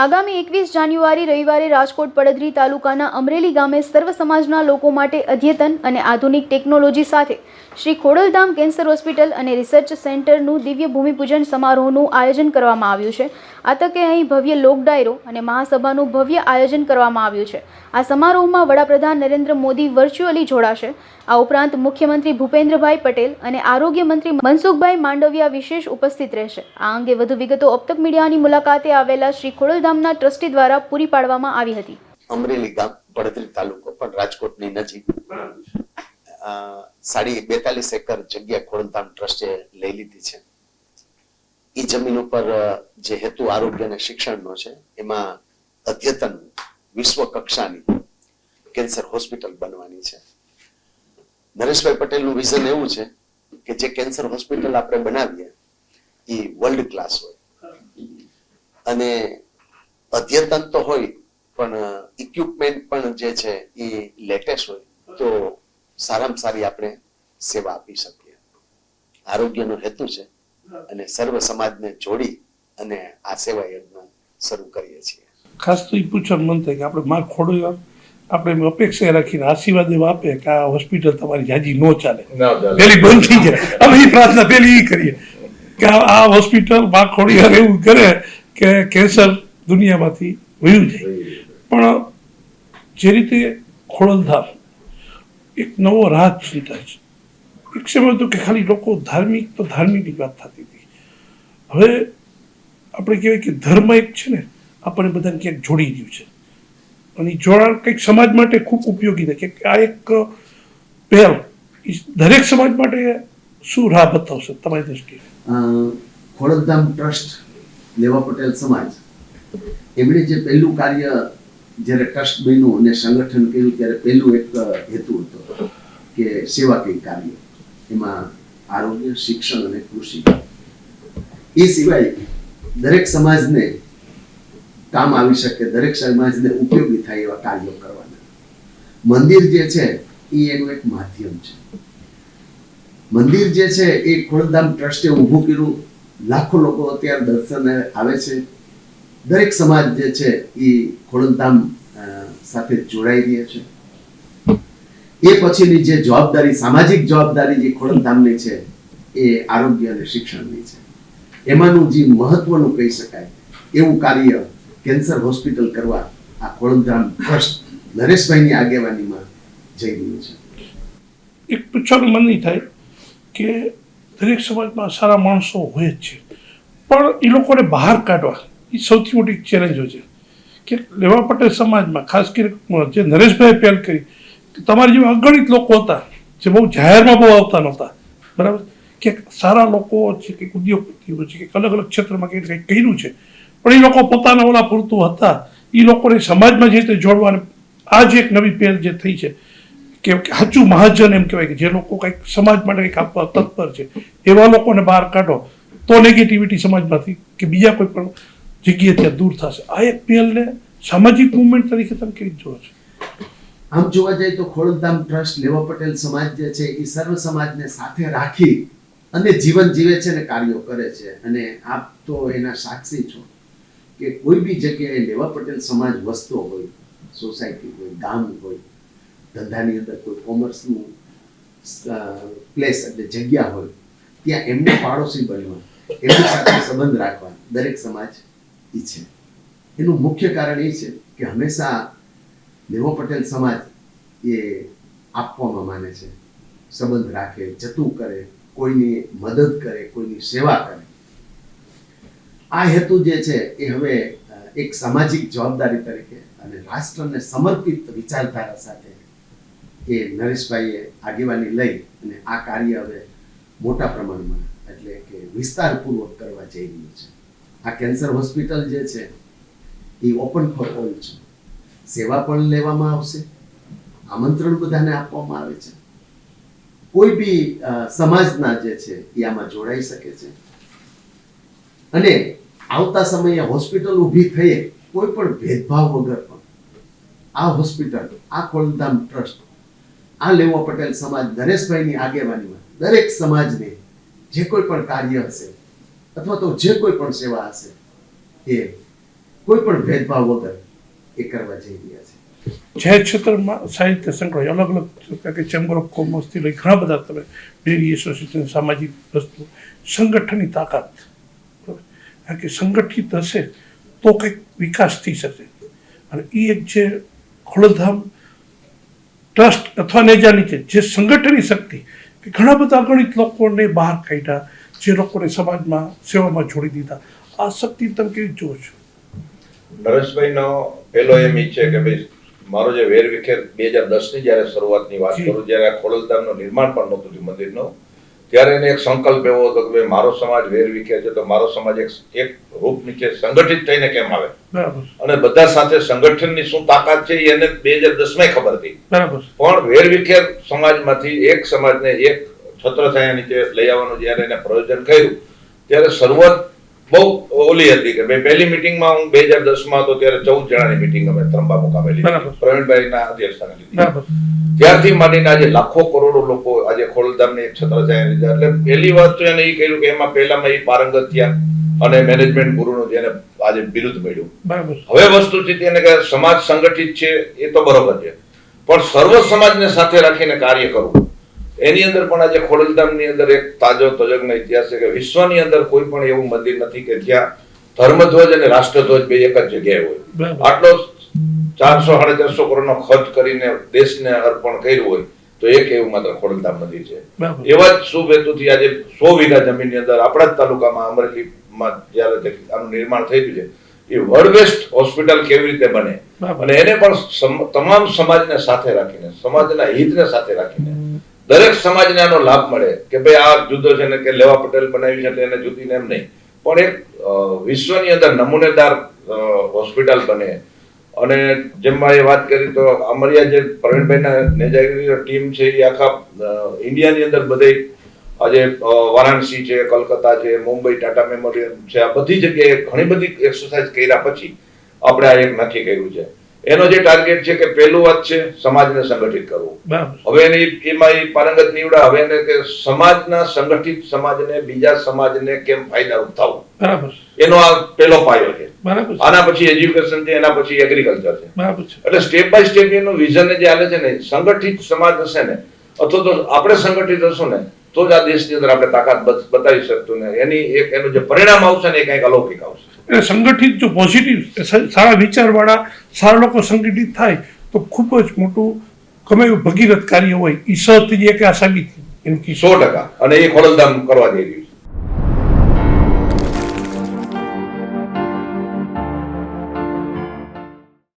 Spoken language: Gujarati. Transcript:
આગામી એકવીસ જાન્યુઆરી રવિવારે રાજકોટ પડદરી તાલુકાના અમરેલી ગામે સર્વ સમાજના લોકો માટે અદ્યતન અને આધુનિક ટેકનોલોજી સાથે શ્રી ખોડલધામ કેન્સર હોસ્પિટલ અને રિસર્ચ સેન્ટરનું દિવ્ય ભૂમિપૂજન સમારોહનું આયોજન કરવામાં આવ્યું છે. આ અહીં ભવ્ય લોક ડાયરો અને મહાસભાનું ભવ્ય આયોજન કરવામાં આવ્યું છે. આ સમારોહમાં વડાપ્રધાન નરેન્દ્ર મોદી વર્ચ્યુઅલી જોડાશે. આ ઉપરાંત મુખ્યમંત્રી ભૂપેન્દ્રભાઈ પટેલ અને આરોગ્ય મંત્રી મનસુખભાઈ માંડવિયા વિશેષ ઉપસ્થિત રહેશે. આ અંગે વધુ વિગતો અબતક મીડિયાની મુલાકાતે આવેલા શ્રી ખોડલધામના ટ્રસ્ટી દ્વારા પૂરી પાડવામાં આવી હતી. અમરેલી ગામ પડદરી તાલુકો, પણ રાજકોટની નજીક. સાડી બેતાલીસ એકર જગ્યા ખોડલધામ ટ્રસ્ટે લઈ લીધી છે. એ જમીન ઉપર જે હેતુ આરોગ્ય અને શિક્ષણનો છે, એમાં અદ્યતન વિશ્વ કક્ષાની કેન્સર હોસ્પિટલ બનવાની છે. નરેશભાઈ પટેલનું વિઝન એવું છે કે જે કેન્સર હોસ્પિટલ આપણે બનાવીએ એ વર્લ્ડ ક્લાસ હોય. અને અદ્યતન તો હોય, પણ ઇક્વિપમેન્ટ પણ જે છે એ લેટેસ્ટ હોય, તો સારામાં સારી આપણે સેવા આપી શકીએ. આરોગ્યનો હેતુ છે અને સર્વ સમાજને જોડી અને આ સેવા યજ્ઞ શરૂ કરીએ છીએ. ખાસ તો એ પૂછવાનું મન થાય કે આપણે માં ખોડો આપણે અપેક્ષા રાખીને આશીર્વાદ એવા આપે કે આ હોસ્પિટલ તમારી જાજી ન ચાલે. પેલી બંધ થઈ જાય. અમે એ પ્રાર્થના પેલી એ કરીએ કે આ હોસ્પિટલમાં ખોડિયાર એવું કરે કે કેન્સર દુનિયામાંથી વયું જાય. પણ જે રીતે ખોડલધામ એક નવો રાહ ચિંતા છે. એક સમય કે ખાલી લોકો ધાર્મિક તો ધાર્મિકની વાત થતી હતી હવે આપણે કહેવાય કે ધર્મ એક છે ને આપણને બધાને ક્યાંક જોડી રહ્યું છે અને જોડાણ કંઈક સમાજ માટે ખૂબ ઉપયોગી થાય કે આ એક પહેલ દરેક સમાજ માટે શું રાહ બતાવશે તમારી દ્રષ્ટિએ ખોડકધામ ટ્રસ્ટ લેવા પટેલ સમાજ એમણે જે પહેલું કાર્ય જ્યારે ટ્રસ્ટ બન્યું અને સંગઠન કર્યું ત્યારે પહેલું એક હેતુ હતો કે સેવાકીય કાર્ય એમાં આરોગ્ય, શિક્ષણ અને કૃષિ. એ સિવાય દરેક સમાજને કામ આવી શકે, દરેક સમાજને ઉપયોગી થાય એવા કાર્યો કરવાના. મંદિર જે છે, એ એનું એક માધ્યમ છે. મંદિર જે છે, એ ખોડધામ ટ્રસ્ટે ઊભું કર્યું. લાખો લોકો અત્યારે દર્શને આવે છે. દરેક સમાજ જે છે, એ ખોડધામ સાથે જોડાઈ રહ્યા છે. એ પછીની જે જવાબદારી, સામાજિક જવાબદારી જે ખોડલધામની છે, એ આરોગ્ય અને શિક્ષણની છે. એમાંનું જે મહત્વનું કહી શકાય, એવું કાર્ય કેન્સર હોસ્પિટલ કરવા આ ખોડલધામ ટ્રસ્ટ નરેશભાઈની આગેવાનીમાં જઈ રહ્યું છે. એક પૂછવાનું મન નહીં થાય કે દરેક સમાજમાં સારા માણસો હોય જ છે. પણ એ લોકોને બહાર કાઢવા એ સૌથી મોટી ચેલેન્જો છે. કે લેવા પટેલ સમાજમાં ખાસ કરીને જે નરેશભાઈ પહેલ કરી તમારા જેવા અગણિત લોકો હતા, જે બહુ જાહેરમાં બહુ આવતા નહોતા. બરાબર? કે સારા લોકો છે કે ઉદ્યોગપતિઓ છે કે અલગ અલગ ક્ષેત્રમાં કંઈક કંઈક કર્યું છે. પણ એ લોકો પોતાના ઓલા પૂરતું હતા. એ લોકોને સમાજમાં જે રીતે જોડવાની આ જ એક નવી પહેલ જે થઈ છે, કે સાચું મહાજન એમ કહેવાય કે જે લોકો કંઈક સમાજ માટે કંઈક આપવા તત્પર છે, એવા લોકોને બહાર કાઢો, તો નેગેટિવિટી સમાજમાંથી કે બીજા કોઈ પણ જગ્યાએ ત્યાં દૂર થશે. આ એક પહેલને સામાજિક મુવમેન્ટ તરીકે તમે કેવી જોવો છો? આમ જોવા જઈએ તો ખોડલધામ ટ્રસ્ટ લેવા પટેલ સમાજ જે છે, એ સર્વ સમાજને સાથે રાખી અને જીવન જીવે છે અને કાર્યો કરે છે. અને આપ તો એના સાક્ષી છો કે કોઈ બી જગ્યાએ લેવા પટેલ સમાજ વસતો હોય, સોસાયટી હોય, ગામ હોય, ધંધાની અંદર કોઈ કોમર્સનું પ્લેસ એટલે જગ્યા હોય, ત્યાં એમને પાડોશી બનવા, એમની સાથે સંબંધ રાખવા દરેક સમાજ ઈચ્છે એનું મુખ્ય કારણ એ છે કે હંમેશા લેવો પટેલ સમાજ એ આપવામાં માને છે. સંબંધ રાખે, જતું કરે, કોઈની મદદ કરે, કોઈની સેવા કરે. આ હેતુ જે છે એ હવે એક સામાજિક જવાબદારી તરીકે અને રાષ્ટ્રને સમર્પિત વિચારધારા સાથે એ નરેશભાઈએ આગેવાની લઈ અને આ કાર્ય હવે મોટા પ્રમાણમાં, એટલે કે વિસ્તારપૂર્વક કરવા જઈ રહ્યું છે. આ કેન્સર હોસ્પિટલ જે છે, એ ઓપન ફોર ઓલ છે. સેવા પણ લેવામાં આવશે, આમંત્રણ બધાને આપવામાં આવે છે. કોઈ બી સમાજના જે છે, એ આમાં જોડાઈ શકે છે. અને આવતા સમયે હોસ્પિટલ ઊભી થઈએ કોઈ પણ ભેદભાવ વગર પણ. આ હોસ્પિટલ, આ ખોલધામ ટ્રસ્ટ, આ લેવા પટેલ સમાજ, નરેશભાઈની આગેવાનીમાં, દરેક સમાજને જે કોઈ પણ કાર્ય હશે, અથવા તો જે કોઈ પણ સેવા હશે, એ કોઈ પણ ભેદભાવ વગર એ કરવા જઈ રહ્યા છે. જે ક્ષેત્રમાં સાહિત્ય સંકળાય, અલગ અલગ કે ચેમ્બર ઓફ કોમર્સથી લઈ ઘણા બધા તમે ડેરી એસોસિએશન, સામાજિક વસ્તુ, સંગઠનની તાકાત? કારણ કે સંગઠિત હશે તો કંઈક વિકાસ થઈ શકે. અને એ એક જે ખોડલધામ ટ્રસ્ટ અથવા નેજા નીચે જે સંગઠનની શક્તિ, કે ઘણા બધા અગણિત લોકોને બહાર કાઢ્યા, જે લોકોને સમાજમાં, સેવામાં જોડી દીધા. આ શક્તિ તમે કેવી જુઓ છો નરેશભાઈનો પહેલો એમ ઈચ્છે કે ભાઈ મારો જે વેર વિખેર બે હજાર દસની જ્યારે શરૂઆતની વાત કરું જ્યારે આ ખોડલધામનું નિર્માણ પણ નહોતું થયું મંદિરનું ત્યારે એને એક સંકલ્પ એવો હતો કે ભાઈ મારો સમાજ વેર વિખેર છે તો મારો સમાજ એક એક રૂપ નીચે સંગઠિત થઈને કેમ આવે? અને બધા સાથે સંગઠનની શું તાકાત છે એને બે હજાર દસમાં ખબર હતી. પણ વેર વિખેર સમાજમાંથી એક સમાજને એક છત્રછાયા નીચે લઈ આવવાનું જ્યારે એને પ્રયોજન કર્યું ત્યારે શરૂઆત બહુ ઓલી હતી કે ભાઈ પહેલી મિટિંગમાં હું બે હજાર દસમાં હતો ત્યારે ચૌદ જણાની મિટિંગ અમે ત્રંબા મુકામે લીધી. પ્રવીણભાઈના અધ્યક્ષસ્થાને લીધી. ત્યારથી માંડીને આજે લાખો કરોડો લોકો આજે ખોડલધામની એક છત્રછાયા લીધા એટલે પહેલી વાત તો એને એ કહ્યું કે એમાં પહેલામાં એ પારંગત થયા અને મેનેજમેન્ટ ગુરુનું જેને આજે બિરુદ મળ્યું. હવે વસ્તુ છે તેને કે સમાજ સંગઠિત છે એ તો બરોબર છે. પણ સર્વ સમાજને સાથે રાખીને કાર્ય કરવું. એની અંદર પણ આજે ખોડલધામની અંદર એક તાજો તજજ્ઞ ઇતિહાસ છે કે વિશ્વની અંદર કોઈ પણ એવું મંદિર નથી કે જ્યાં ધર્મધ્વજ અને રાષ્ટ્રધ્વજ બે એક જ જગ્યાએ હોય. આટલો ચારસો સાડા ચારસો કરોડનો ખર્ચ કરીને દેશને અર્પણ કર્યું હોય તો એક એવું માત્ર ખોડલધામ મંદિર છે. એવા જ શુભ હેતુથી આજે સો વીઘા જમીનની અંદર આપણા જ તાલુકામાં અમરેલીમાં જ્યારે આનું નિર્માણ થઈ રહ્યું છે એ વર્લ્ડ બેસ્ટ હોસ્પિટલ કેવી રીતે બને? અને એને પણ તમામ સમાજને સાથે રાખીને સમાજના હિતને સાથે રાખીને દરેક સમાજને આનો લાભ મળે કે ભાઈ આ જુદો છે ને કે લેવા પટેલ બનાવી છે એટલે એને જુદીને એમ નહીં. પણ એક વિશ્વની અંદર નમૂનેદાર હોસ્પિટલ બને. અને જેમ એ વાત કરી તો અમરિયા જે પ્રવીણભાઈના નેજાગીરી ટીમ છે એ આખા ઇન્ડિયાની અંદર બધે આજે વારાણસી છે, કલકત્તા છે, મુંબઈ, ટાટા મેમોરિયલ છે, આ બધી જગ્યાએ ઘણી બધી એક્સરસાઇઝ કર્યા પછી આપણે આ એક નક્કી કર્યું છે. એનો જે ટાર્ગેટ છે કે પહેલું વાત છે સમાજને સંગઠિત કરવું. હવે એની એમાં એ પારંગત નીવડા હવે એને કે સમાજના સંગઠિત સમાજને બીજા સમાજને કેમ ફાયદારૂપ થવું બરાબર. એનો આ પહેલો પાયો છે. બરાબર આના પછી એજ્યુકેશન છે એના પછી એગ્રીકલ્ચર છે. બરાબર એટલે સ્ટેપ બાય સ્ટેપ એનું વિઝન જે આવે છે ને સંગઠિત સમાજ હશે ને અથવા તો આપણે સંગઠિત હશું ને તો જ આ દેશની અંદર આપણે તાકાત બત- બતાવી શકતું ને. એની એક એનું જે પરિણામ આવશે ને એ કંઈક અલૌકિક આવશે. એટલે સંગઠિત જો પોઝિટિવ સારા વિચારવાળા, સારા લોકો સંગઠિત થાય, તો ખૂબ જ મોટું ગમે એવું ભગીરથ કાર્ય હોય. એ સહથી એક આ સાબિત એમ કી સો ટકા. અને એ ખોડલધામ કરવા જઈ રહ્યું